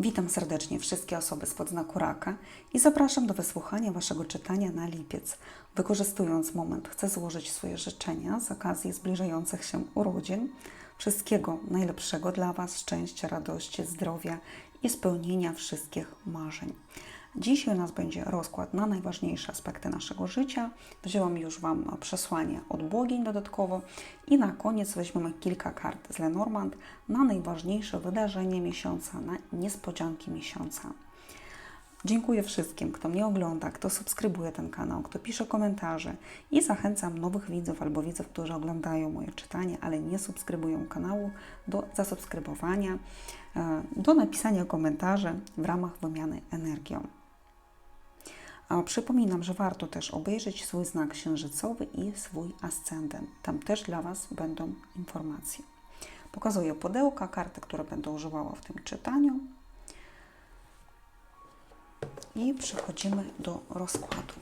Witam serdecznie wszystkie osoby spod znaku raka i zapraszam do wysłuchania Waszego czytania na lipiec. Wykorzystując moment, chcę złożyć swoje życzenia z okazji zbliżających się urodzin. Wszystkiego najlepszego dla Was, szczęścia, radości, zdrowia i spełnienia wszystkich marzeń. Dzisiaj u nas będzie rozkład na najważniejsze aspekty naszego życia. Wzięłam już Wam przesłanie od bogiń dodatkowo i na koniec weźmiemy kilka kart z Lenormand na najważniejsze wydarzenie miesiąca, na niespodzianki miesiąca. Dziękuję wszystkim, kto mnie ogląda, kto subskrybuje ten kanał, kto pisze komentarze i zachęcam nowych widzów albo widzów, którzy oglądają moje czytanie, ale nie subskrybują kanału, do zasubskrybowania, e, do napisania komentarzy w ramach wymiany energią. A Przypominam, że warto też obejrzeć swój znak księżycowy i swój ascendent. Tam też dla Was będą informacje. Pokazuję pudełka, karty, które będę używała w tym czytaniu. I przechodzimy do rozkładu.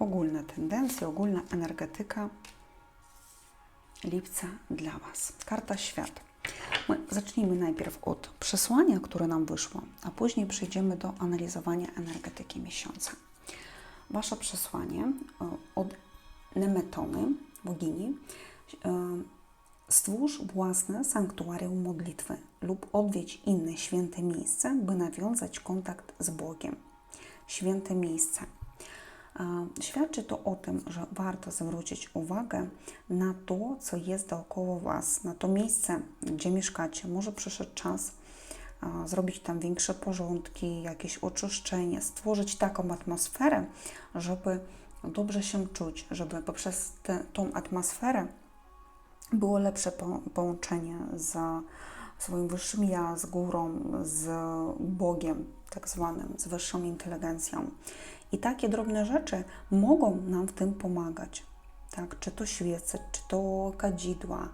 Ogólne tendencje, ogólna energetyka lipca dla Was. Karta świat. My zacznijmy najpierw od przesłania, które nam wyszło, a później przejdziemy do analizowania energetyki miesiąca. Wasze przesłanie e, od Nemetony, bogini, e, stwórz własne sanktuarium modlitwy lub odwiedź inne święte miejsce, by nawiązać kontakt z Bogiem. Święte miejsce. Świadczy to o tym, że warto zwrócić uwagę na to, co jest dookoła Was, na to miejsce, gdzie mieszkacie. Może przyszedł czas zrobić tam większe porządki, jakieś oczyszczenie, stworzyć taką atmosferę, żeby dobrze się czuć, żeby poprzez tę tą atmosferę było lepsze po, połączenie z swoim wyższym ja, z górą, z Bogiem, tak zwanym, z wyższą inteligencją. I takie drobne rzeczy mogą nam w tym pomagać. Tak? Czy to świece, czy to kadzidła,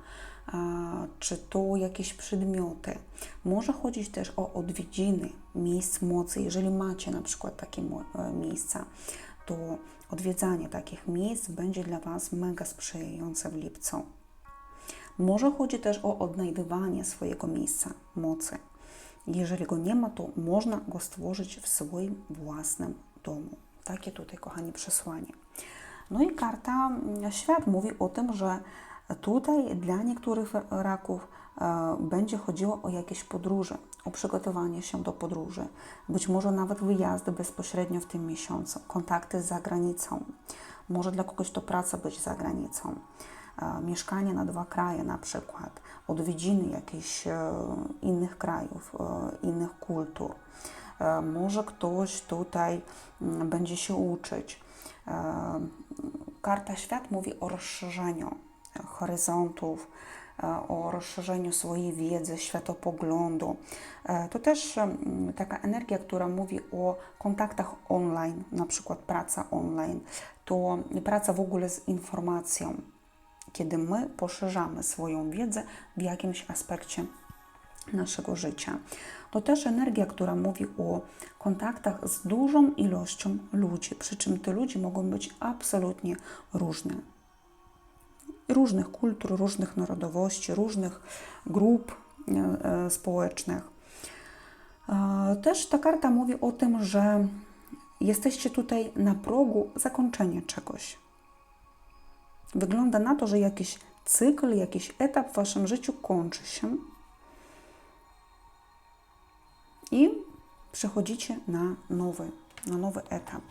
czy to jakieś przedmioty. Może chodzić też o odwiedziny miejsc mocy. Jeżeli macie na przykład takie e, miejsca, to odwiedzanie takich miejsc będzie dla Was mega sprzyjające w lipcu. Może chodzi też o odnajdywanie swojego miejsca mocy. Jeżeli go nie ma, to można go stworzyć w swoim własnym domu. Takie tutaj, kochani, przesłanie. No i karta mm, świat mówi o tym, że tutaj dla niektórych raków e, będzie chodziło o jakieś podróże, o przygotowanie się do podróży, być może nawet wyjazdy bezpośrednio w tym miesiącu, kontakty z zagranicą. Może dla kogoś to praca być za granicą mieszkanie na dwa kraje na przykład, odwiedziny jakichś e, innych krajów, e, innych kultur. E, Może ktoś tutaj mm, będzie się uczyć. E, Karta świat mówi o rozszerzeniu horyzontów, e, o rozszerzeniu swojej wiedzy, światopoglądu. E, To też taka energia, która mówi o kontaktach online, na przykład praca online, to praca w ogóle z informacją, kiedy my poszerzamy swoją wiedzę w jakimś aspekcie naszego życia. To też energia, która mówi o kontaktach z dużą ilością ludzi, przy czym te ludzie mogą być absolutnie różne. Różnych kultur, różnych narodowości, różnych grup e, e, społecznych. E, Też ta karta mówi o tym, że jesteście tutaj na progu zakończenia czegoś. Wygląda na to, że jakiś cykl, jakiś etap w waszym życiu kończy się i przechodzicie na nowy, na nowy etap.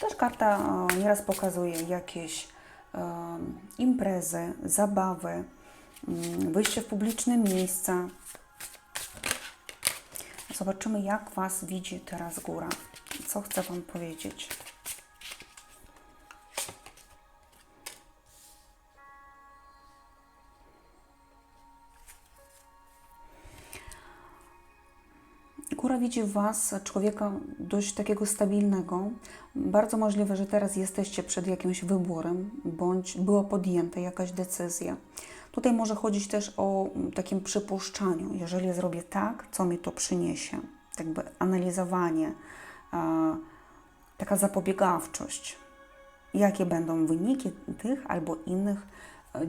Też karta e, nieraz pokazuje jakieś imprezy, zabawy, mm, wyjście w publiczne miejsca. Zobaczymy, jak Was widzi teraz góra. Co chce Wam powiedzieć. Góra widzi w Was człowieka dość takiego stabilnego. Bardzo możliwe, że teraz jesteście przed jakimś wyborem, bądź była podjęta jakaś decyzja. Tutaj może chodzić też o mm, takim przypuszczaniu. Jeżeli zrobię tak, co mi to przyniesie? Jakby analizowanie, taka zapobiegawczość. Jakie będą wyniki tych albo innych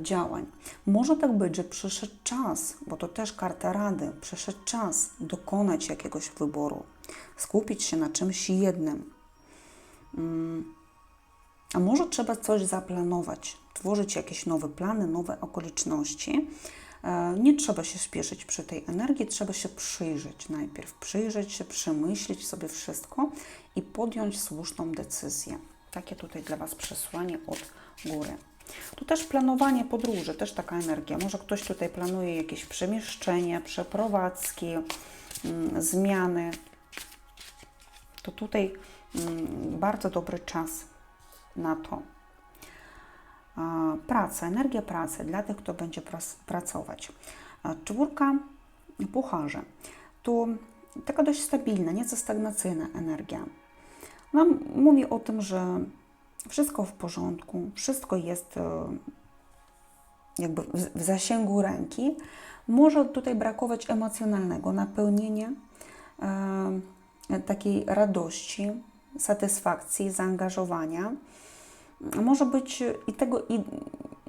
działań. Może tak być, że przyszedł czas, bo to też karta rady, przyszedł czas dokonać jakiegoś wyboru, skupić się na czymś jednym. Mm. A może trzeba coś zaplanować, tworzyć jakieś nowe plany, nowe okoliczności. E, Nie trzeba się spieszyć przy tej energii, trzeba się przyjrzeć najpierw, przyjrzeć się, przemyśleć sobie wszystko i podjąć słuszną decyzję. Takie tutaj dla Was przesłanie od góry. Tu też planowanie podróży, też taka energia. Może ktoś tutaj planuje jakieś przemieszczenie, przeprowadzki, mm, zmiany. To tutaj mm, bardzo dobry czas na to. Praca, energia pracy dla tych, kto będzie pracować. Czwórka pucharze. Tu taka dość stabilna, nieco stagnacyjna energia. Nam mówi o tym, że wszystko w porządku, wszystko jest e, jakby w, zasięgu ręki. Może tutaj brakować emocjonalnego napełnienia, e, takiej radości, satysfakcji, zaangażowania. Może być i tego i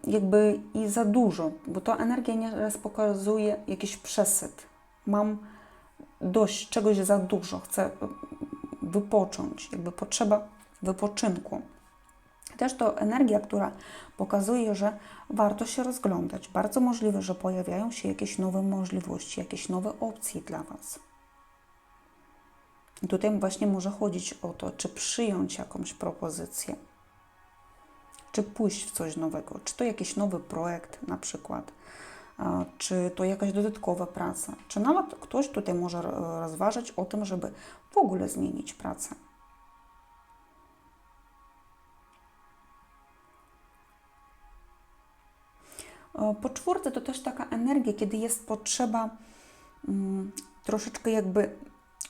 jakby i za dużo, bo to energia nieraz pokazuje jakiś przesyt. Mam dość czegoś za dużo, chcę wypocząć, jakby potrzeba wypoczynku. Też to energia, która pokazuje, że warto się rozglądać. Bardzo możliwe, że pojawiają się jakieś nowe możliwości, jakieś nowe opcje dla Was. I tutaj właśnie może chodzić o to, czy przyjąć jakąś propozycję, czy pójść w coś nowego, czy to jakiś nowy projekt na przykład, czy to jakaś dodatkowa praca, czy nawet ktoś tutaj może ro- rozważać o tym, żeby w ogóle zmienić pracę. Po czwórce to też taka energia, kiedy jest potrzeba mm, troszeczkę jakby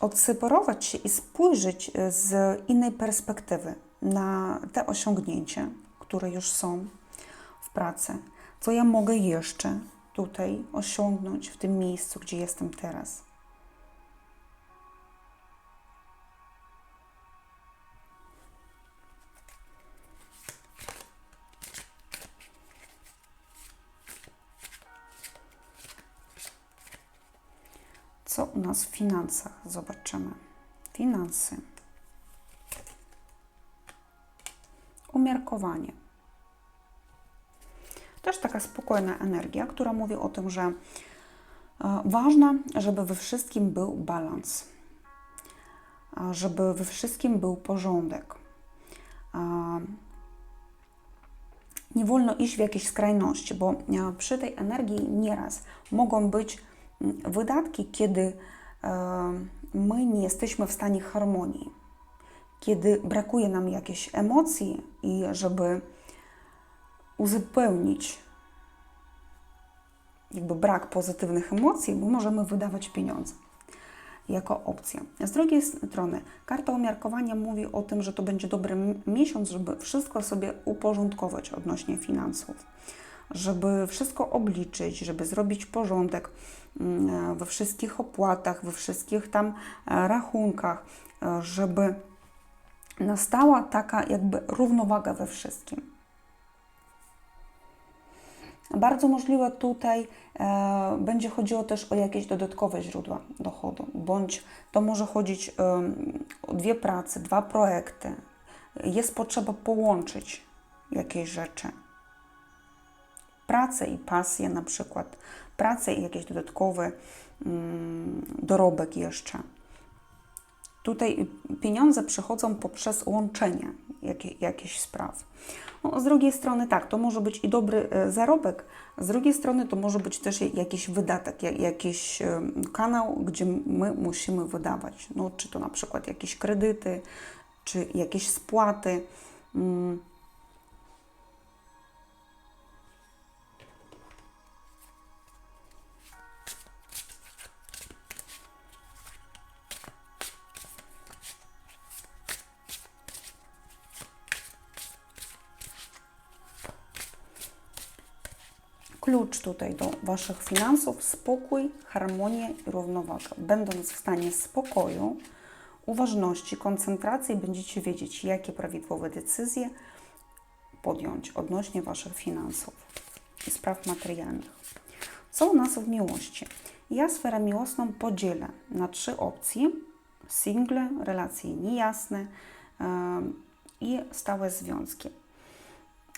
odseparować się i spojrzeć e, z innej perspektywy na te osiągnięcia, które już są w pracy. Co ja mogę jeszcze tutaj osiągnąć w tym miejscu, gdzie jestem teraz. Co u nas w finansach? Zobaczymy. Finanse. Umiarkowanie. Też taka spokojna energia, która mówi o tym, że e, ważne, żeby we wszystkim był balans, a żeby we wszystkim był porządek. A, Nie wolno iść w jakieś skrajności, bo e, przy tej energii nieraz mogą być wydatki, kiedy e, my nie jesteśmy w stanie harmonii, kiedy brakuje nam jakiejś emocji i żeby uzupełnić jakby brak pozytywnych emocji, bo możemy wydawać pieniądze jako opcję. Z drugiej strony, karta umiarkowania mówi o tym, że to będzie dobry miesiąc, żeby wszystko sobie uporządkować odnośnie finansów, żeby wszystko obliczyć, żeby zrobić porządek mm, we wszystkich opłatach, we wszystkich tam e, rachunkach, e, żeby nastała taka jakby równowaga we wszystkim. Bardzo możliwe tutaj e, będzie chodziło też o jakieś dodatkowe źródła dochodu, bądź to może chodzić em, o dwie prace, dwa projekty. Jest potrzeba połączyć jakieś rzeczy. Pracę i pasję na przykład, pracę i jakiś dodatkowy mm, dorobek jeszcze. Tutaj pieniądze przychodzą poprzez łączenie jakie, jakichś spraw. No, z drugiej strony tak, to może być i dobry e, zarobek, z drugiej strony to może być też jakiś wydatek, ja- jakiś e, kanał, gdzie my musimy wydawać. No, czy to na przykład jakieś kredyty, czy jakieś spłaty. Klucz tutaj do Waszych finansów spokój, harmonia i równowaga. Będąc w stanie spokoju, uważności, koncentracji, będziecie wiedzieć, jakie prawidłowe decyzje podjąć odnośnie Waszych finansów i spraw materialnych. Co u nas w miłości? Ja sferę miłosną podzielę na trzy opcje. Single, relacje niejasne i stałe związki.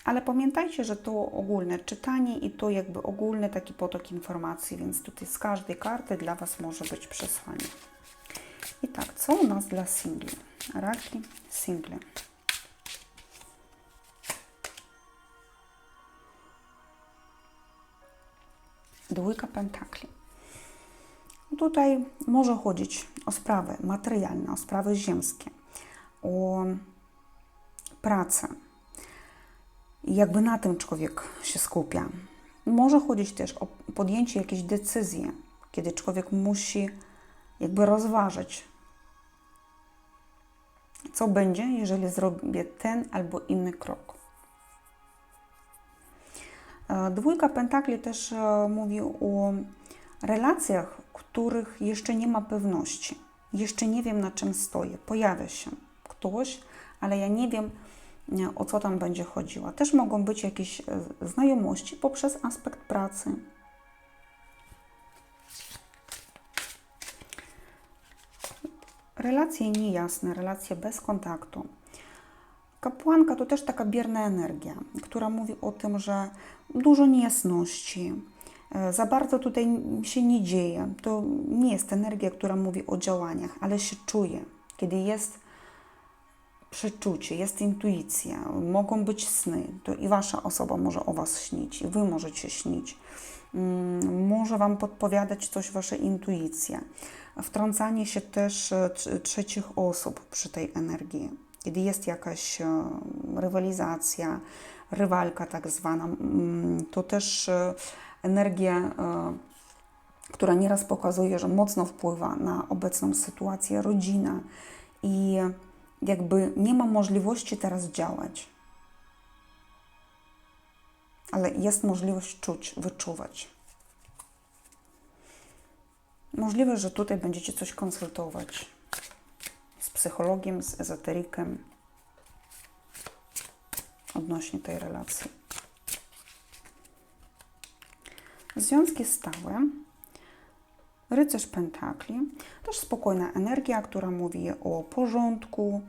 Ale pamiętajcie, że to ogólne czytanie i to jakby ogólny taki potok informacji, więc tutaj z każdej karty dla Was może być przesłanie. I tak, co u nas dla singli? Raki, single. Dwójka pentakli. Tutaj może chodzić o sprawy materialne, o sprawy ziemskie, o pracę. I jakby na tym człowiek się skupia. Może chodzić też o podjęcie jakiejś decyzji, kiedy człowiek musi jakby rozważyć, co będzie, jeżeli zrobię ten albo inny krok. Dwójka pentakli też mówi o relacjach, których jeszcze nie ma pewności. Jeszcze nie wiem, na czym stoję. Pojawia się ktoś, ale ja nie wiem, o co tam będzie chodziło. Też mogą być jakieś znajomości poprzez aspekt pracy. Relacje niejasne, relacje bez kontaktu. Kapłanka to też taka bierna energia, która mówi o tym, że dużo niejasności, za bardzo tutaj się nie dzieje. To nie jest energia, która mówi o działaniach, ale się czuje, kiedy jest przeczucie, jest intuicja, mogą być sny, to i Wasza osoba może o Was śnić, i Wy możecie śnić. Może Wam podpowiadać coś Wasza intuicja. Wtrącanie się też trzecich osób przy tej energii. Kiedy jest jakaś rywalizacja, rywalka tak zwana, to też energia, która nieraz pokazuje, że mocno wpływa na obecną sytuację, rodzina i jakby nie ma możliwości teraz działać. Ale jest możliwość czuć, wyczuwać. Możliwe, że tutaj będziecie coś konsultować z psychologiem, z ezoterykiem odnośnie tej relacji. Związki stałe. Rycerz Pentakli, też spokojna energia, która mówi o porządku,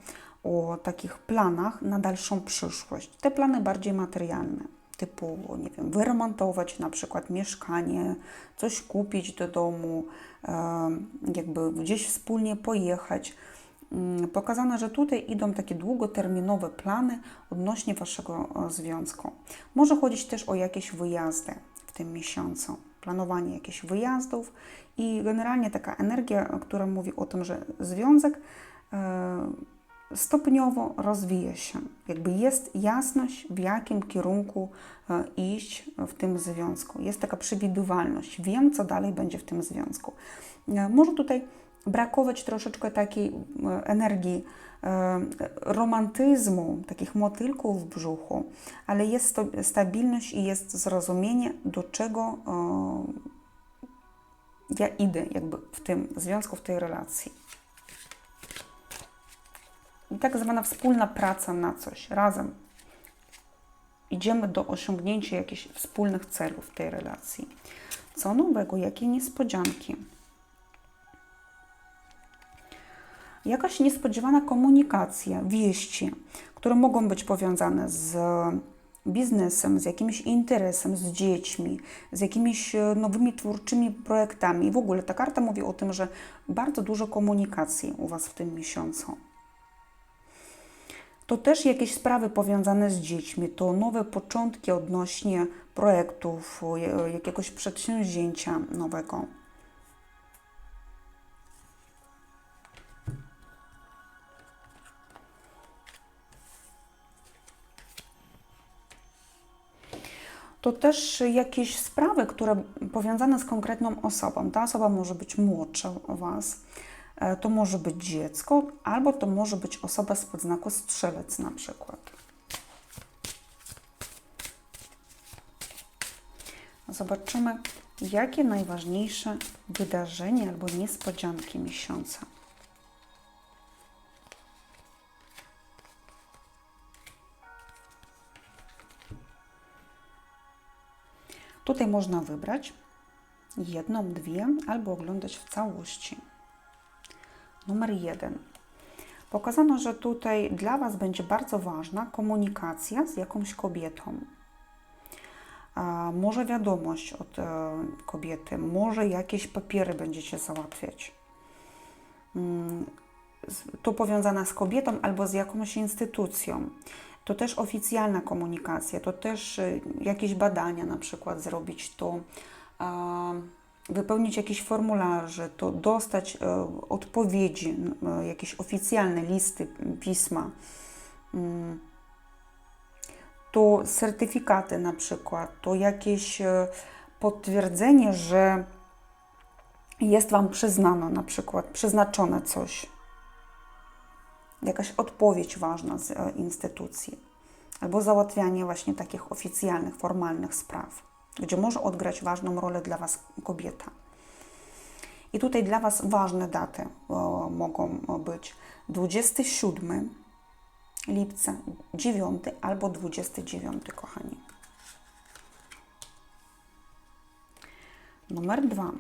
o takich planach na dalszą przyszłość. Te plany bardziej materialne, typu, nie wiem, wyremontować na przykład mieszkanie, coś kupić do domu, jakby gdzieś wspólnie pojechać. Mm, pokazane, że tutaj idą takie długoterminowe plany odnośnie Waszego związku. Może chodzić też o jakieś wyjazdy w tym miesiącu, planowanie jakichś wyjazdów i generalnie taka energia, która mówi o tym, że związek stopniowo rozwija się. Jakby jest jasność, w jakim kierunku iść w tym związku. Jest taka przewidywalność. Wiem, co dalej będzie w tym związku. Może tutaj brakować troszeczkę takiej energii romantyzmu, takich motylków w brzuchu, ale jest stabilność i jest zrozumienie, do czego ja idę jakby w tym związku, w tej relacji. I tak zwana wspólna praca na coś, razem. Idziemy do osiągnięcia jakichś wspólnych celów w tej relacji. Co nowego, jakie niespodzianki. Jakaś niespodziewana komunikacja, wieści, które mogą być powiązane z biznesem, z jakimś interesem, z dziećmi, z jakimiś nowymi twórczymi projektami. W ogóle ta karta mówi o tym, że bardzo dużo komunikacji u Was w tym miesiącu. To też jakieś sprawy powiązane z dziećmi, to nowe początki odnośnie projektów, jakiegoś przedsięwzięcia nowego. To też jakieś sprawy, które powiązane z konkretną osobą. Ta osoba może być młodsza o Was, e, to może być dziecko, albo to może być osoba z podznaku strzelec na przykład. zobaczymy, jakie najważniejsze wydarzenia albo niespodzianki miesiąca. Tutaj można wybrać jedną, dwie albo oglądać w całości. Numer jeden. Pokazano, że tutaj dla Was będzie bardzo ważna komunikacja z jakąś kobietą. Może wiadomość od e, kobiety, może jakieś papiery będziecie załatwiać. Mm, To powiązane z kobietą albo z jakąś instytucją. To też oficjalna komunikacja, to też e, jakieś badania na przykład zrobić, to wypełnić jakieś formularze, to dostać e, odpowiedzi, e, jakieś oficjalne listy, pisma. Mm, to certyfikaty na przykład, to jakieś e, potwierdzenie, że jest Wam przyznano na przykład, przeznaczone coś jakaś odpowiedź ważna z e, instytucji albo załatwianie właśnie takich oficjalnych, formalnych spraw, gdzie może odgrać ważną rolę dla Was kobieta. I tutaj dla Was ważne daty e, mogą e, być 27 lipca, 9 albo 29, kochani. Numer 2.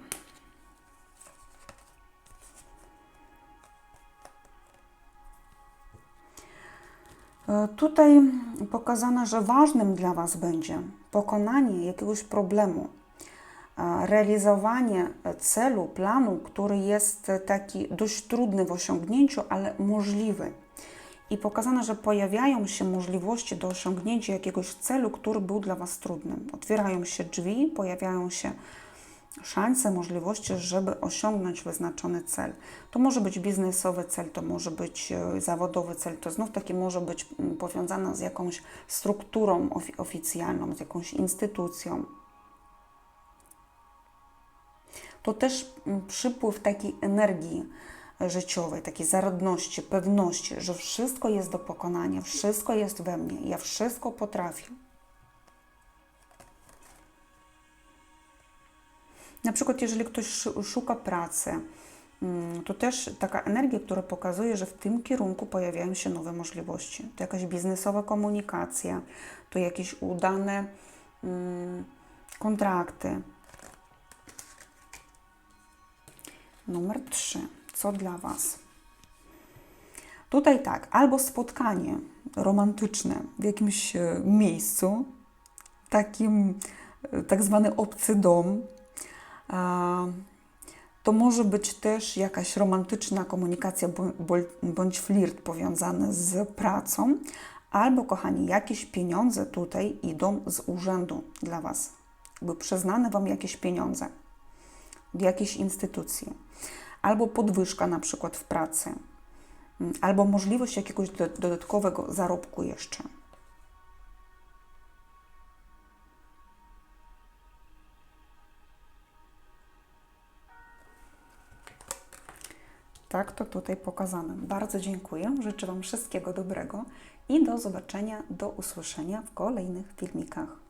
Tutaj pokazano, że ważnym dla Was będzie pokonanie jakiegoś problemu, e, realizowanie celu, planu, który jest taki dość trudny w osiągnięciu, ale możliwy. I pokazano, że pojawiają się możliwości do osiągnięcia jakiegoś celu, który był dla Was trudny. Otwierają się drzwi, pojawiają się szanse, możliwości, żeby osiągnąć wyznaczony cel. To może być biznesowy cel, to może być e, zawodowy cel, to znów taki może być mm, powiązane z jakąś strukturą ofi- oficjalną, z jakąś instytucją. To też mm, przypływ takiej energii e, życiowej, takiej zaradności, pewności, że wszystko jest do pokonania, wszystko jest we mnie, ja wszystko potrafię. Na przykład, jeżeli ktoś szu- szuka pracy, mm, to też taka energia, która pokazuje, że w tym kierunku pojawiają się nowe możliwości. To jakaś biznesowa komunikacja, to jakieś udane mm, kontrakty. Numer 3. Co dla Was? Tutaj tak, albo spotkanie romantyczne w jakimś e, miejscu, takim e, tak zwany obcy dom, To może być też jakaś romantyczna komunikacja bądź flirt powiązany z pracą, albo, kochani, jakieś pieniądze tutaj idą z urzędu dla Was. Jakby przyznane Wam jakieś pieniądze od jakiejś instytucji, albo podwyżka na przykład w pracy, mm, albo możliwość jakiegoś do- dodatkowego zarobku jeszcze. Tak to tutaj pokazane. Bardzo dziękuję. Życzę Wam wszystkiego dobrego i do zobaczenia, do usłyszenia w kolejnych filmikach.